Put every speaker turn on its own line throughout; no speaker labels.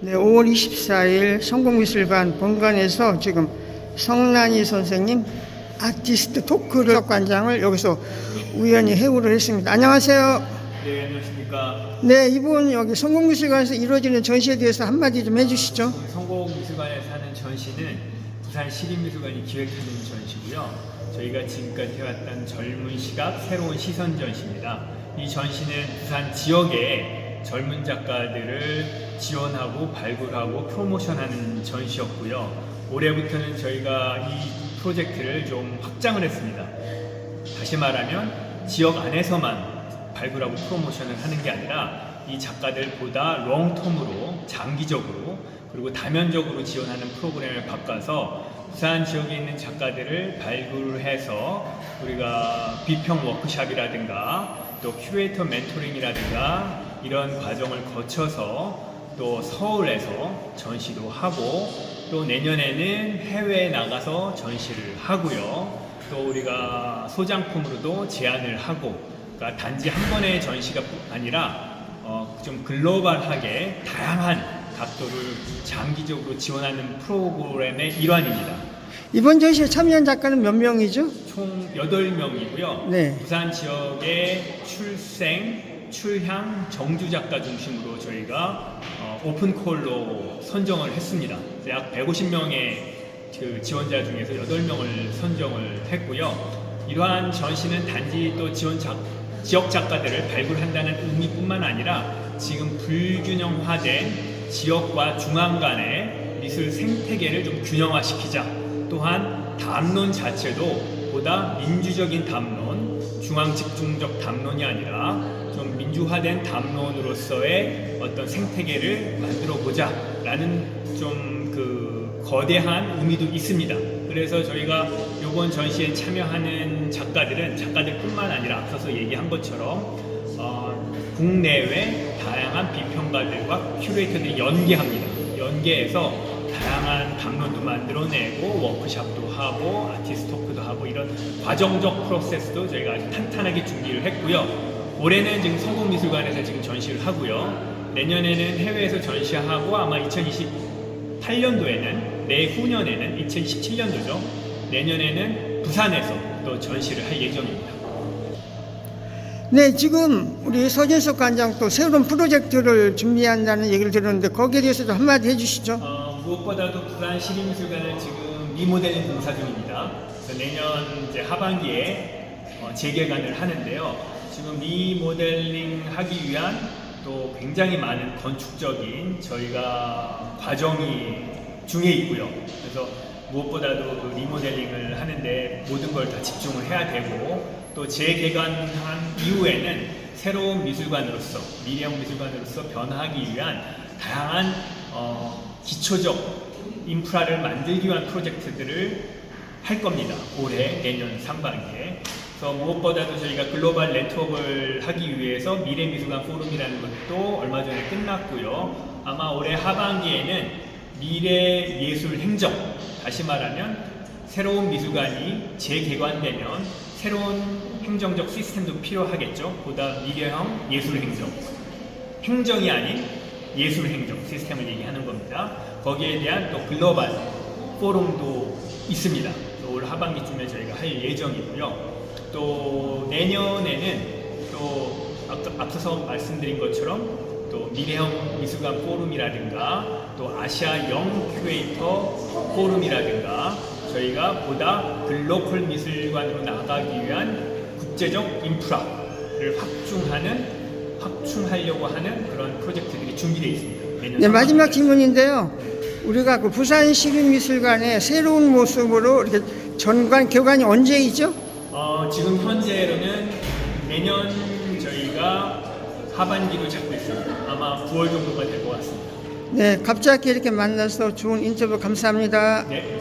네, 5월 24일 성공미술관 본관에서 지금 성란이 선생님 아티스트 토크를 관장을 여기서 우연히 해우를 했습니다. 안녕하세요.
네, 안녕하십니까.
네, 이번 여기 성공미술관에서 이루어지는 전시에 대해서 한마디 좀 해주시죠.
성공미술관에서 하는 전시는 부산 시립미술관이 기획하는 전시고요. 저희가 지금까지 해왔던 젊은 시각, 새로운 시선 전시입니다. 이 전시는 부산 지역의 젊은 작가들을 지원하고 발굴하고 프로모션하는 전시였고요. 올해부터는 저희가 이 프로젝트를 좀 확장을 했습니다. 다시 말하면 지역 안에서만 발굴하고 프로모션을 하는 게 아니라 이 작가들보다 롱텀으로 장기적으로 그리고 다면적으로 지원하는 프로그램을 바꿔서 부산 지역에 있는 작가들을 발굴을 해서 우리가 비평 워크샵이라든가 또 큐레이터 멘토링이라든가 이런 과정을 거쳐서 또 서울에서 전시도 하고 또 내년에는 해외에 나가서 전시를 하고요. 또 우리가 소장품으로도 제안을 하고 그러니까 단지 한 번의 전시가 아니라 어, 좀 글로벌하게 다양한 각도를 장기적으로 지원하는 프로그램의 일환입니다.
이번 전시에 참여한 작가는 몇 명이죠?
총 8명이고요.
네.
부산 지역의 출생, 출향, 정주 작가 중심으로 저희가 어, 오픈콜로 선정을 했습니다. 약 150명의 그 지원자 중에서 8명을 선정을 했고요. 이러한 전시는 단지 또 지원 작, 지역 작가들을 발굴한다는 의미뿐만 아니라 지금 불균형화된 지역과 중앙 간의 미술 생태계를 좀 균형화시키자. 또한 담론 자체도 보다 민주적인 담론, 중앙 집중적 담론이 아니라 좀 민주화된 담론으로서의 어떤 생태계를 만들어 보자라는 좀 그 거대한 의미도 있습니다. 그래서 저희가 이번 전시에 참여하는 작가들은 작가들뿐만 아니라 앞서서 얘기한 것처럼 어, 국내외 다양한 비평가들과 큐레이터들이 연계합니다. 연계해서 다양한 담론도 만들어내고 워크샵도 하고 아티스트 토크도 하고 이런 과정적 프로세스도 저희가 아주 탄탄하게 준비를 했고요. 올해는 지금 성공미술관에서 지금 전시를 하고요. 내년에는 해외에서 전시하고 아마 2028년도에는 내후년에는 2017년도죠. 내년에는 부산에서 또 전시를 할 예정입니다.
네, 지금 우리 서진석 관장 또 새로운 프로젝트를 준비한다는 얘기를 들었는데 거기에 대해서도 한마디 해주시죠.
어, 무엇보다도 부산 시립미술관을 지금 리모델링 공사 중입니다. 그래서 내년 이제 하반기에 어, 재개관을 하는데요. 지금 리모델링 하기 위한 또 굉장히 많은 건축적인 저희가 과정이 중에 있고요. 그래서 무엇보다도 그 리모델링을 하는데 모든 걸 다 집중을 해야 되고 또 재개관한 이후에는 새로운 미술관으로서 미래형 미술관으로서 변화하기 위한 다양한 어, 기초적 인프라를 만들기 위한 프로젝트들을 할 겁니다. 올해 내년 상반기에. 그래서 무엇보다도 저희가 글로벌 네트워크를 하기 위해서 미래미술관 포럼이라는 것도 얼마 전에 끝났고요. 아마 올해 하반기에는 미래 예술 행정, 다시 말하면 새로운 미술관이 재개관되면 새로운 행정적 시스템도 필요하겠죠. 보다 미래형 예술 행정. 행정이 아닌 예술 행정 시스템을 얘기하는 겁니다. 거기에 대한 또 글로벌 포럼도 있습니다. 또올 하반기쯤에 저희가 할 예정이고요. 또 내년에는 또 앞서서 말씀드린 것처럼 또 미래형 미술관 포럼이라든가 또 아시아 영 큐레이터 포럼이라든가 저희가 보다 글로컬 미술관으로 나가기 위한 국제적 인프라를 확충하는 확충하려고 하는 그런 프로젝트들이 준비되어 있습니다.
네, 마지막. 질문인데요. 우리가 그 부산 시립미술관의 새로운 모습으로 전관 교관이 언제이죠?
어, 지금 현재로는 내년 저희가 하반기로 잡고 있습니다. 아마 9월 정도가 될 것 같습니다.
네, 갑자기 이렇게 만나서 좋은 인터뷰 감사합니다.
네,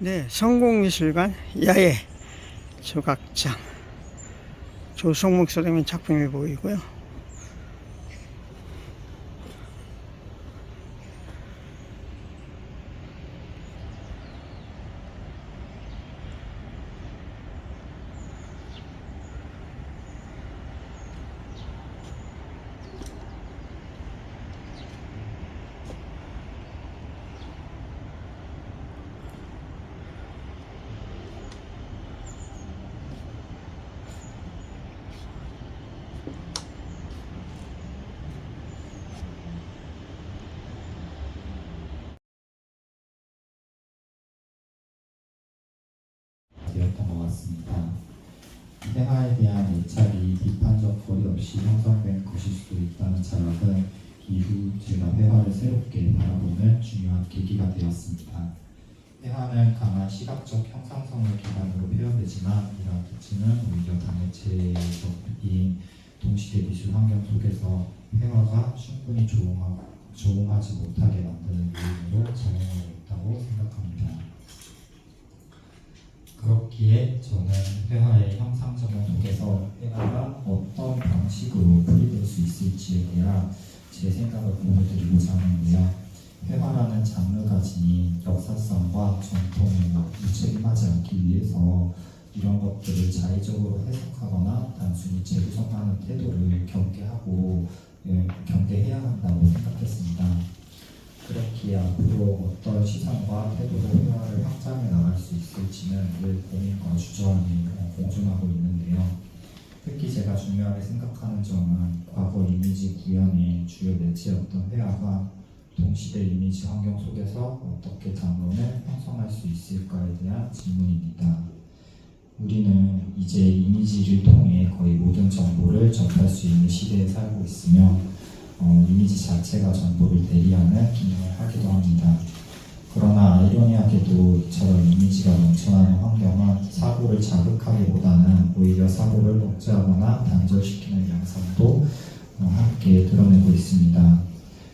네, 성공미술관 야외 조각장 조성목 선생님 작품이 보이고요.
같습니다. 회화에 대한 예찰이 비판적 거리 없이 형성된 것일 수도 있다는 자각은 이후 제가 회화를 새롭게 바라보는 중요한 계기가 되었습니다. 회화는 강한 시각적 형상성을 기반으로 표현되지만 이러한 특징은 오히려 당해체적인 동시대 미술 환경 속에서 회화가 충분히 조응하, 조응하지 못하게 만드는 요인으로 작용하고 있다고 생각합니다. 그렇기에 저는 회화의 형상적용 속에서 회화가 어떤 방식으로 풀이될 수 있을지에 대한 제 생각을 보여드리고자 하는데요. 회화라는 장르가 지닌 역사성과 전통에 무책임하지 않기 위해서 이런 것들을 자의적으로 해석하거나 단순히 재구성하는 태도를 경계하고 예, 경계해야 한다고 생각했습니다. 그렇기에 앞으로 어떤 시선과 태도로 회화를 확장해 나갈 수 있을지는 늘 고민과 주저함이 어, 공존하고 있는데요. 특히 제가 중요하게 생각하는 점은 과거 이미지 구현의 주요 매체였던 회화가 동시대 이미지 환경 속에서 어떻게 담론을 형성할 수 있을까에 대한 질문입니다. 우리는 이제 이미지를 통해 거의 모든 정보를 접할 수 있는 시대에 살고 있으며 어, 이미지 자체가 정보를 대리하는 기능을 하기도 합니다. 그러나 아이러니하게도 이처럼 이미지가 넘쳐나는 환경은 사고를 자극하기보다는 오히려 사고를 억제하거나 단절시키는 양상도 어, 함께 드러내고 있습니다.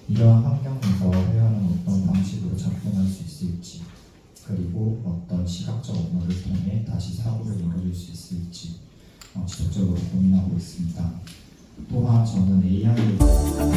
이러한 환경에서 회화는 어떤 방식으로 작동할 수 있을지 그리고 어떤 시각적 언어를 통해 다시 사고를 열어줄 수 있을지 어, 지속적으로 고민하고 있습니다. 또한 저는 AI에